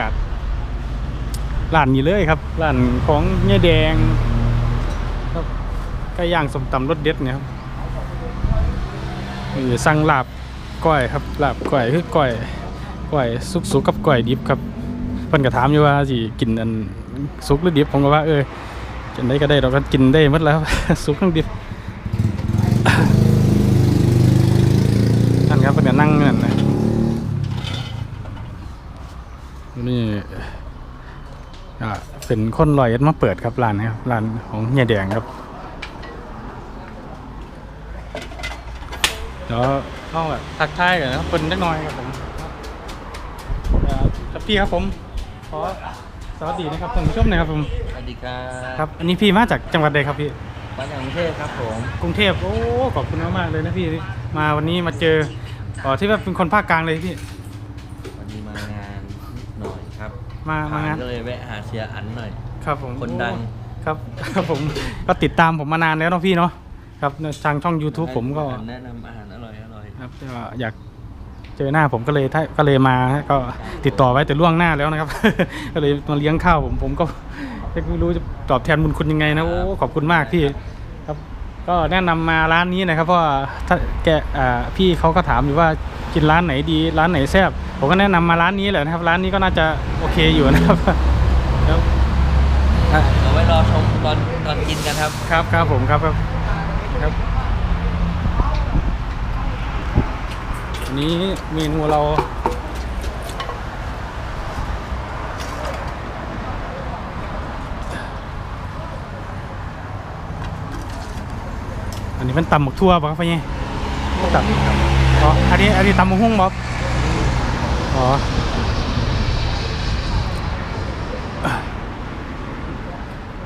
ากาศร้านนี้เลยครับร้านของเงี้ยแดงครับไก่ย่างสมตำรสเด็ดเนี่ยครับนี่สั่งลาบก้อยครับลาบก้อยคือก้อยก้อยสุกๆกับก้อยดิบครับเพิ่นก็ถามอยู่ว่าสิกินอันสุกหรือดิบผมก็ว่าเออกินได้ก็ได้เราก็กินได้หมดแล้วสุกทั้งดิบ นั่นครับเป็นก็นั่งนั่นนะนี่อ่า เป็นคนลอยเอ็ดมาเปิดครับร้านนะครับร้านของเฮียแดงครับเดี๋ยวเข้าแบบทักทายกันนะครับคนเล็กน้อยครับผมอ่าครับพี่ครับผมขอสวัสดีนะครับท่านผู้ชมนะครับผมสวัสดีครับครับ อันนี้พี่มาจากจังหวัดใดครับพี่มาจากกรุงเทพครับผมกรุงเทพโอ้ขอบคุณมากๆเลยนะพี่มาวันนี้มาเจออ๋อที่ว่าเป็นคนภาคกลางเลยพี่ มาผ่มางานก็เลยแวะหาเชียร์อันหน่อย ครับผมคนดังโอ้ครับ ครับผมก็ติดตามผมมานานแล้วเนาะพี่เนาะครับทางช่อง YouTube ผมก็แนะนำอาหารอร่อยอร่อยครับก็อยากเจอหน้าผมก็เลยถ้าก็เลยมาก็ติดต่อไว้แต่ล่วงหน้าแล้วนะครับ ก็เลยมาเลี้ยงข้าวผมผมก็ไม่รู้จะตอบแทนบุญคุณยังไงนะโอ้ขอบคุณมากพี่ครับ ก็แนะนำมาร้านนี้นะครับเพราะว่าถ้าแกอ่าพี่เขาก็ถามอยู่ว่ากินร้านไหนดี ร้านไหนแซ่บ ผมก็แนะนำมาร้านนี้แหละนะครับ ร้านนี้ก็น่าจะโอเคอยู่นะครับครับเอาไว้รอชมตอนตอนกินกันครับ ครับครับผมครับครับครับอันนี้เมนูเราอันนี้เป็นตำหมกทั่วป่ะครับพี่เนี่ยตำอ๋ออันนี้อันนี้ตำหมกหุ้งบ๊อบ อ๋อ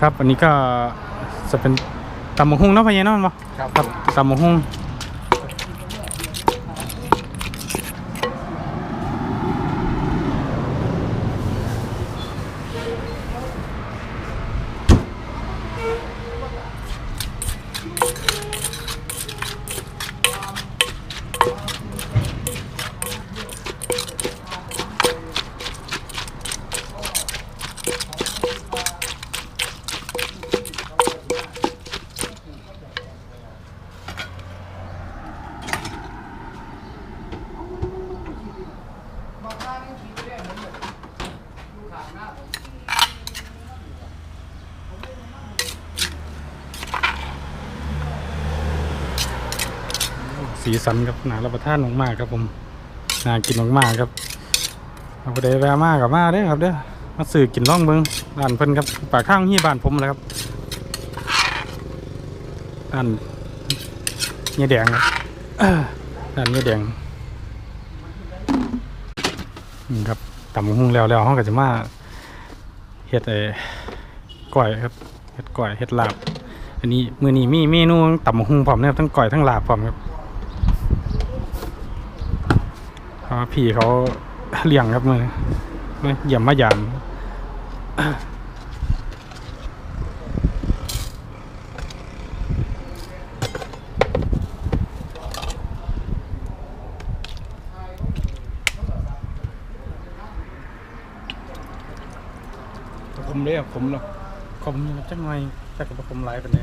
ครับอันนี้ก็จะเป็นตำหมกหุ้งเนาะพี่เนี่ยเนาะมั้ครับครับตำหมกหุ้ง สีสันครับน่ารับประทานมากๆครับผมน่ากินมากๆครับเอาไปได้แวะมากกับมาเด้ครับเด้อมาสื่อกินร่องเบิงร้านเพิ่นครับปากข้างที่บ้านผมเลยครับร้านเงี้ยแดงครับเอ้านเงี้ยแดงนี่ครับตำหุ้งแล้วแล้วห้องก็จะมาเฮ็ดไอ้ก้อยครับเฮ็ดก้อยเฮ็ดลาบ อันนี้มือนี้มีเมนูตำบักหุ่งพร้อมนะครับทั้งก้อยทั้งลาบพร้อมครับเพราะว่าพี่เขาเลี้ยงครับมือมาเยี่ยมมาหยามผมเลยผมหรอกผมจังไงแต่กับผมไลฟ์เป็นไง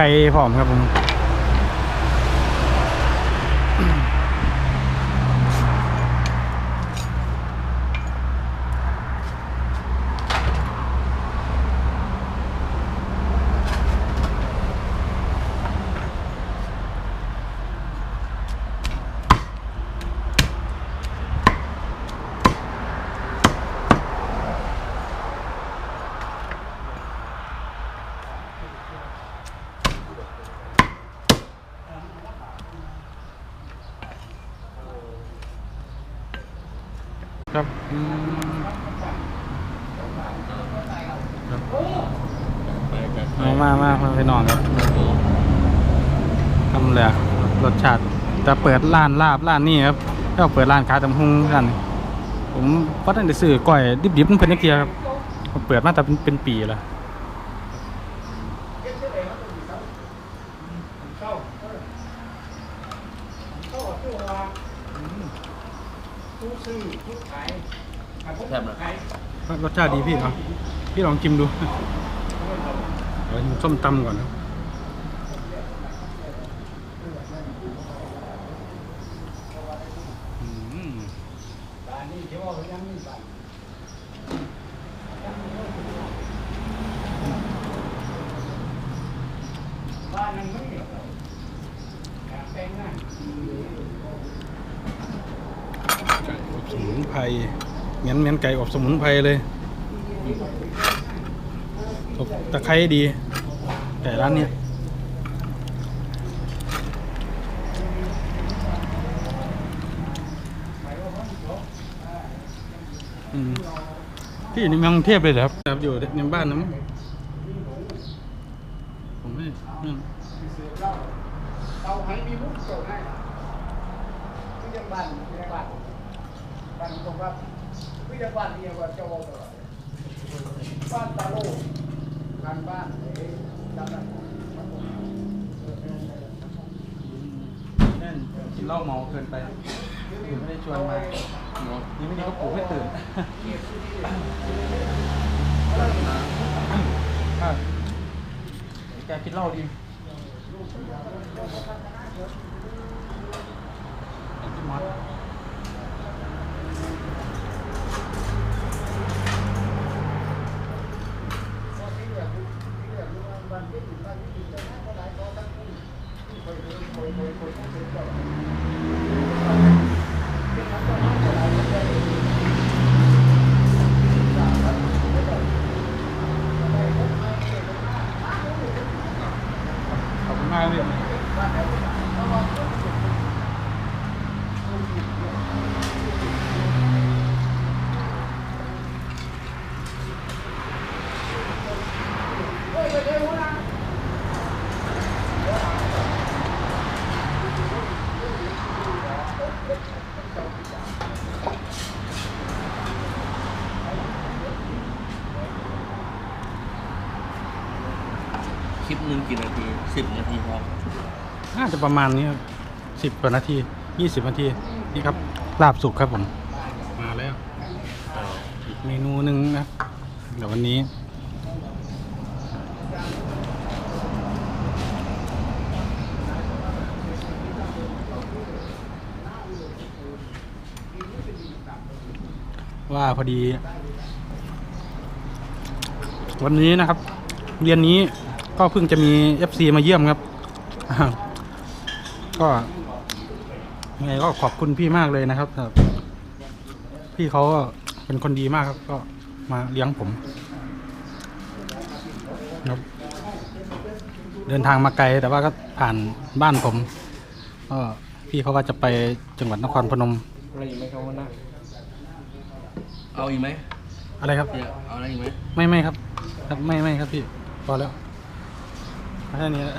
ไก่ผอมครับผม มามามามาไปนอนครับทำเลยอะรสชาติแต่เปิดร้านลาบร้านนี้ครับก็เปิดร้านขายตำฮุงร้านนี้ผมก็ได้ซื้อก้อยดิบๆมันเป็นนักเกียร์ครับผมเปิดมาแต่เป็นเป็นปีแล้วแซ่บนะรสชาติดีพี่เนาะพี่ลองชิมดู เดี๋ยวส้มตำก่อนนะอืมอบสมุนไพรงี้นเงี้ยนไก่อบสมุนไพรเลย ตะไคร้ดีไก่ร้านเนี้ยอืมพี่อยู่ในเมืองกรุงเทพเลยเหรอครับครับอยู่ในบ้านนะมั้งผมไม่นั่นเราให้มีมุกโจทย์ให้ผู้ยังบ้านผู้ยังบ้านบ้านตรงครับผู้ยังบ้านเดียวกับเจ้าบ่าวบ้านตาโล การบ้านเอ้ยจำได้แน่นกินเหล้าเมาเกินไปถึงไม่ได้ชวนมาเนาะนี่ไม่ดีก็ปลุกให้ตื่นแกกินเหล้าดีกินมัด por el. หนึ่งกี่นาทีสิบนาทีพอน่าจะประมาณนี้ครับสิบกว่านาทียี่สิบนาทีนี่ครับลาบสุกครับผม มาแล้วอีกเมนูหนึ่งนะเดี๋ยววันนี้ว่าพอดี วันนี้นะครับ เรียนนี้ ก็เพิ่งจะมี FC มาเยี่ยมครับ ก็ยังไงก็ขอบคุณพี่มากเลยนะครับครับพี่เขาก็เป็นคนดีมากครับก็มาเลี้ยงผมครับเดินทางมาไกลแต่ว่าก็ผ่านบ้านผมก็พี่เขาว่าจะไปจังหวัดนครพนมอะไรอีกไหมครับวันหน้าเอาอีกไหมอะไรครับเดี๋ยวเอาอะไรอีกไหม ไม่ไม่ครับครับไม่ไม่ครับพี่พอแล้ว แค่นี้แหละ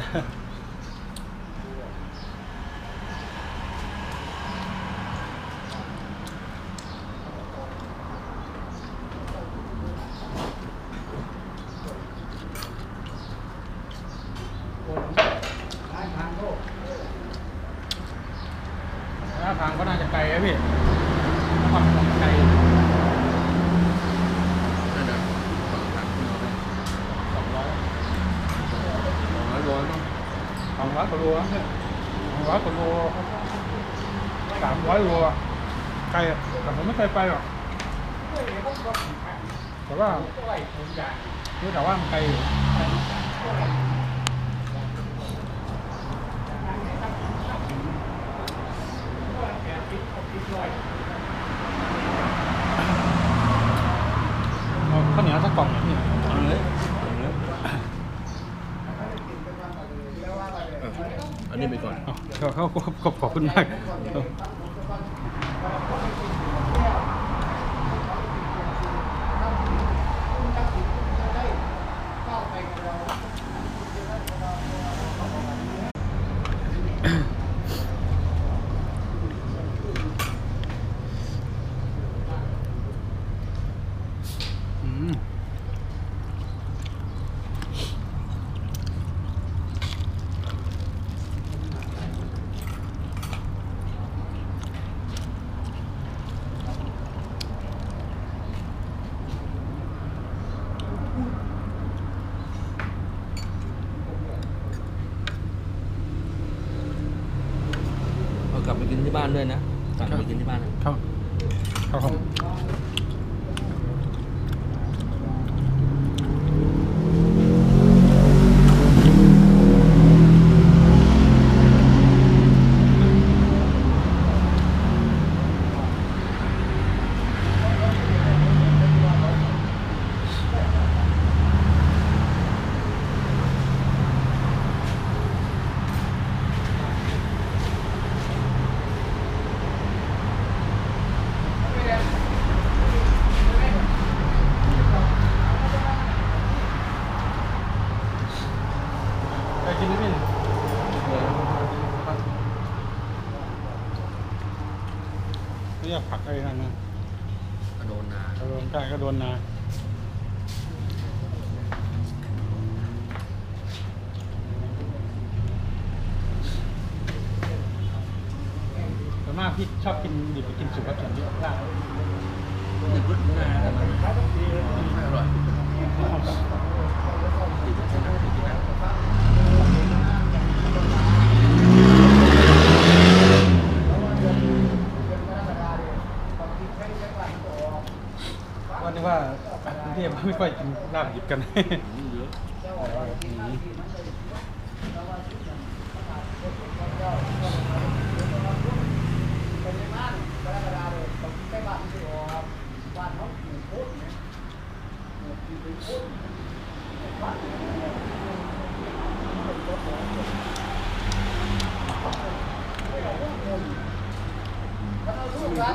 หน้าทางก็น่าจะไกลนะพี่นครพนมไกล นั่นนะสองสามกิโลไหม สองร้อย สองร้อยโลมั้ง สอง ร้อยกว่าโลนะเนี่ยสองร้อยกว่าโลสามร้อยโลอะไกลอะแต่ผมไม่เคยไปหรอกแต่ว่ารู้แต่ว่ามันไกลอยู่เอาข้าวเหนียวสักกล่องหน่อยพี่ เอาเลยเอาเลยเอออั นนี้ไปก่อนเอาเขาเขาขาขอบคุณมากเอา บ้าน ด้วยนะสั่งไปกินที่บ้านนะครับ ครับผมไปกินไหมพี่ เรียกผักอะไรนั่นนะกระโดนนากระโดนใกล้ก็โดนนาส่วนมากพี่ชอบกินดิบหรือกินสุกครับส่วนที่ลาบติดพุทธนาแต่มันไม่อร่อยติดพุทธนาติดพุทธนา วันนี้ว่ากรุงเทพ ไม่ค่อยกินลาบดิบกันอืมเยอะ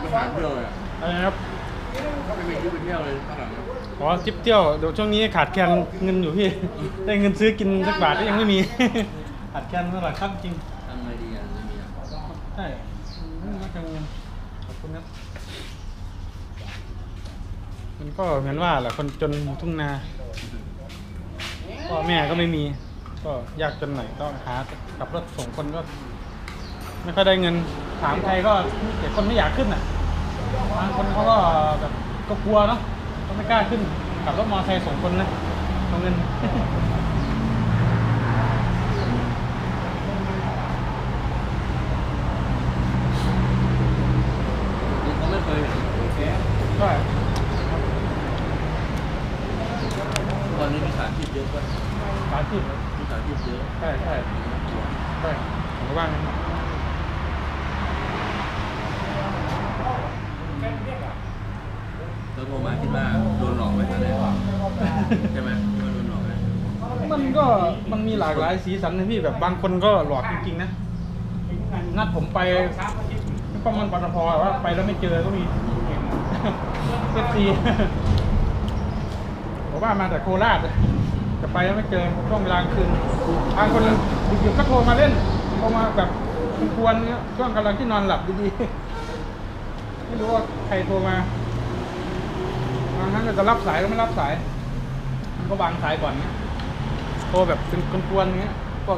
ไปหาเที่ยวเลยอะอะไรนะครับ ไม่มีที่ไปเที่ยวเลยข้างหลังเนี่ยอ๋อทริปเที่ยวเดี๋ยวช่วงนี้ขาดแคลนเงินอยู่พี่ ได้เงินซื้อกินสักบาทก็ยังไม่มี ขาดแคลนเท่าไหร่ครับจริงทำไงดีอะไม่มีอะใช่อืมน่าจะเงินขอบคุณครับมันก็เหมือนว่าแหละคนจนทุ่งนาพ่อแม่ก็ไม่มี ก็ยากจนหน่อยก็หาขับรถส่งคนก็ไม่ค่อยได้เงินถามใครก็แต่คนไม่อยากขึ้นอะบางคนเขาก็แบบ ก็กลัวเนาะก็ไม่กล้าขึ้นขับรถมอเตอร์ไซค์สองคนนะเอาเงินเขาไม่เคยเห็น ก็ ตอนนี้มีสารพิษเยอะกว่า สาธิต มีสารพิษเยอะ ใช่ใช่ใช่ผมก็ว่างั้น แล้วโทร มาคิดว่าโดนหลอกไหมอะไรใช่ไหมคิดว่าโดนหลอกไหมมันก็มันมีหลากหลายสีสันนะพี่แบบบางคนก็หลอกจริงๆนะนัดผมไปก็มันปตทว่าไปแล้วไม่เจอก็มีเอฟซีผมว่ามาจากโคราชจะไปแล้วไม่เจอช่วงเวลากลางคืนบางคนดึกๆก็โทรมาเล่นโทรมาแบบกวนๆเนี้ยช่วงกำลังที่นอนหลับดีๆไม่รู้ว่าใครโทรมาางครั้งก็จะรับสายก็ไม่รับสาย มันก็วางสายก่อนเนี้ยโทรแบบเป็นกวนๆเงี้ยก็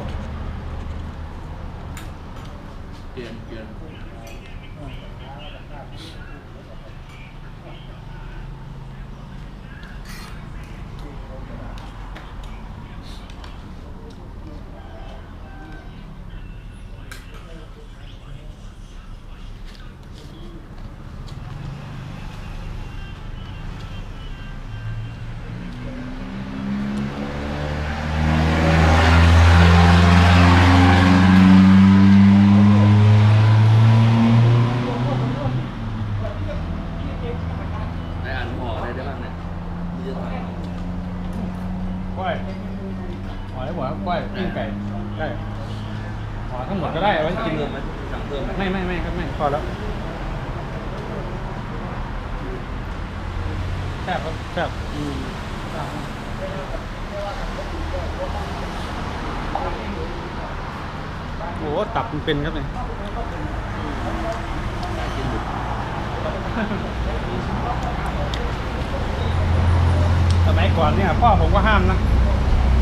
เปลี่ยนเปลี่ยน ได้อ่านหมออะไรได้บ้างเนี่ยมีเยอะมาก กล้วยหอยหัวกล้วยปิ้งไก่ได้หอทั้งหมดก็ได้เอาไว้ สั่ง กิน เพิ่มไหมสั่งเพิ่มไหม ไม่ไม่ไม่ครับไม่พอแล้วแซ่บครับแซ่บ อืม โอ้โหตับมันเป็นครับเนี่ยน่ากินอยู่สมัยก่อนเนี่ยพ่อผมก็ห้ามนะ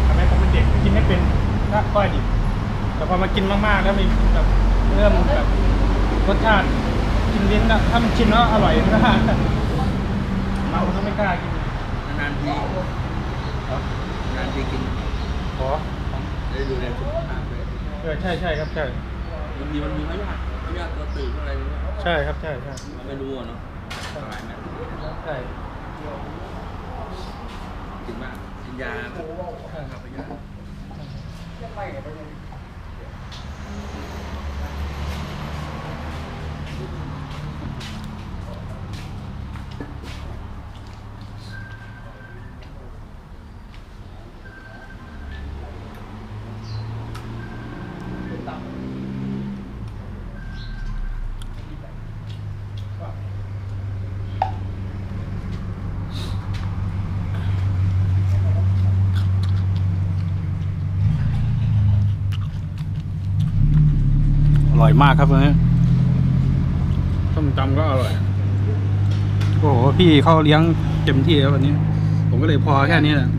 สมัยผมเป็นเด็กกินไม่เป็นถ้าก้อยดิบแต่พอมากินมากๆแล้วมีแบบเริ่มแบบรสชาติกินลิ้นนะถ้ามันชินแล้วอร่อยนะเราก็ไม่กล้ากินนานๆทีนานๆทีกินขอได้ดูแลสุขภาพด้วยเออใช่ใช่ครับใช่บางทีมันมีพยาธิไม่ยากตัวตื่นอะไรนี่ใช่ครับใช่ใช่ไม่รู้อะเนาะหลายแมตใช่กินมากกินยาครับไปยายั มันยังอร่อยมากครับวันนี้ส้มตำก็อร่อย โอ้โหพี่เขาเลี้ยงเต็มที่แล้ววันนี้ ผมก็เลยพอแค่นี้แหละ